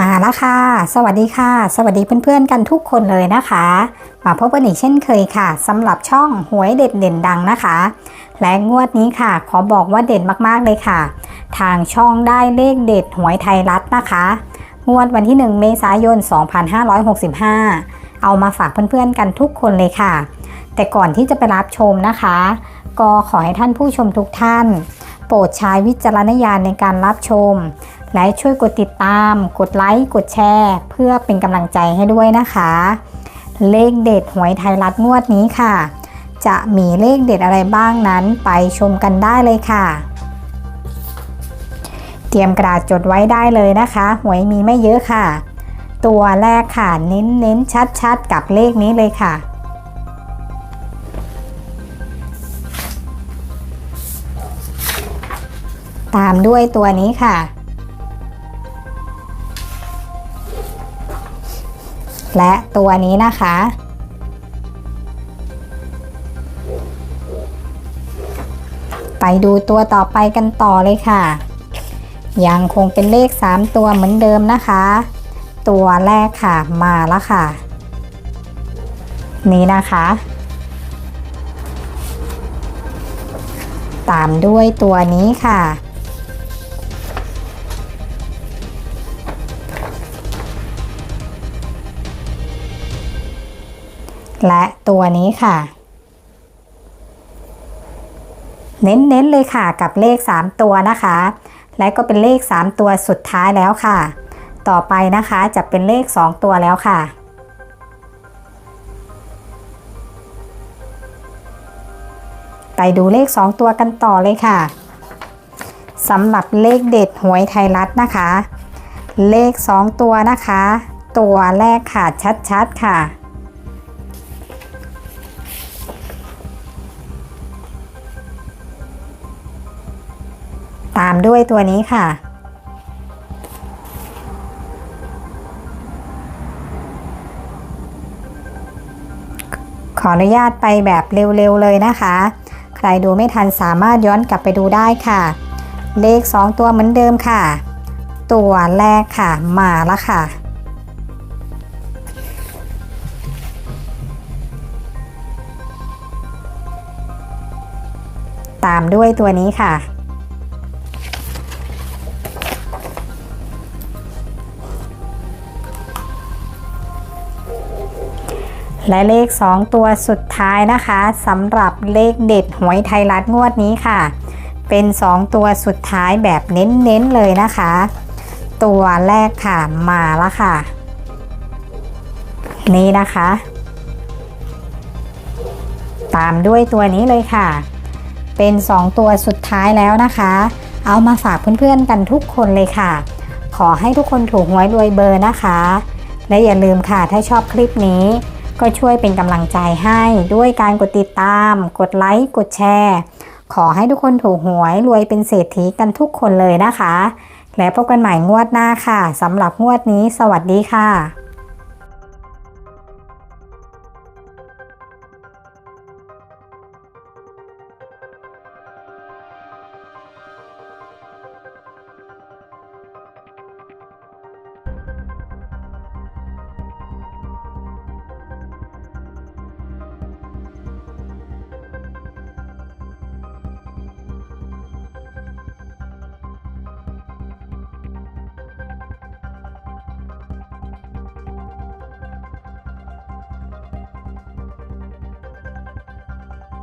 มาแล้วค่ะ สวัสดีค่ะ สวัสดีเพื่อนๆกันทุกคนเลยนะคะ มาพบกันอีกเช่นเคยค่ะสำหรับช่องหวยเด็ดเด่นดังนะคะ และงวดนี้ค่ะ ขอบอกว่าเด่นมากๆเลยค่ะ ทางช่องได้เลขเด็ดหวยไทยรัฐนะคะ งวดวันที่ 1 เมษายน 2565 เอามาฝากเพื่อนๆกันทุกคนเลยค่ะ แต่ก่อนที่จะไปรับชมนะคะ ก็ขอให้ท่านผู้ชมทุกท่าน โปรดใช้วิจารณญาณในการรับชม และช่วยกดติดตาม กดไลค์ กดแชร์ เพื่อเป็นกำลังใจให้ด้วยนะคะ เลขเด็ดหวยไทยรัฐงวดนี้ค่ะ จะมีเลขเด็ดอะไรบ้างนั้นไปชมกันได้เลยค่ะ เตรียมกระดาษจดไว้ได้เลยนะคะ หวยมีไม่เยอะค่ะ ตัวแรกค่ะ เน้นเน้นชัดชัดๆกับเลขนี้เลยค่ะตามด้วยตัวนี้ค่ะ และตัวนี้นะคะ ไปดูตัวต่อไปกันต่อเลยค่ะ ยังคงเป็นเลข 3 ตัวเหมือนเดิมนะคะ ตัวแรกค่ะมาแล้วค่ะ นี่นะคะ ตามด้วยตัวนี้ค่ะ และตัวนี้ค่ะ เน้นๆเลยค่ะกับเลข 3 ตัวนะคะ และก็เป็นเลข 3 ตัวสุดท้ายแล้วค่ะ ต่อไปนะคะจะเป็นเลข 2 ตัวแล้วค่ะไปดูเลข 2 ตัวกันต่อเลยค่ะสำหรับเลขเด็ดหวยไทยรัฐนะคะ เลข 2 ตัวนะคะ ตัวแรกค่ะชัดๆค่ะ ตามด้วยตัวนี้ค่ะ ขออนุญาตไปแบบเร็วๆเลยนะคะ ใครดูไม่ทันสามารถย้อนกลับไปดูได้ค่ะ เลข 2 ตัวเหมือนเดิมค่ะ ตัวแรกค่ะ มาแล้วค่ะตามด้วยตัวนี้ค่ะ และเลข 2 ตัวสุดท้ายนะคะสำหรับเลขเด็ดหวยไทยรัฐงวดนี้ค่ะ เป็น 2 ตัวสุดท้ายแบบเน้นๆเลยนะคะ ตัวแรกค่ะมาแล้วค่ะ นี่นะคะ ตามด้วยตัวนี้เลยค่ะ เป็น 2 ตัวสุดท้ายแล้วนะคะ เอามาฝากเพื่อนๆกันทุกคนเลยค่ะ ขอให้ทุกคนถูกหวยรวยเบอร์นะคะ และอย่าลืมค่ะถ้าชอบคลิปนี้ ก็ช่วยเป็นกำลังใจให้ด้วยการกดติดตาม กดไลค์ กดแชร์ ขอให้ทุกคนถูกหวยรวยเป็นเศรษฐีกันทุกคนเลยนะคะ และพบกันใหม่งวดหน้าค่ะสำหรับงวดนี้ สวัสดีค่ะ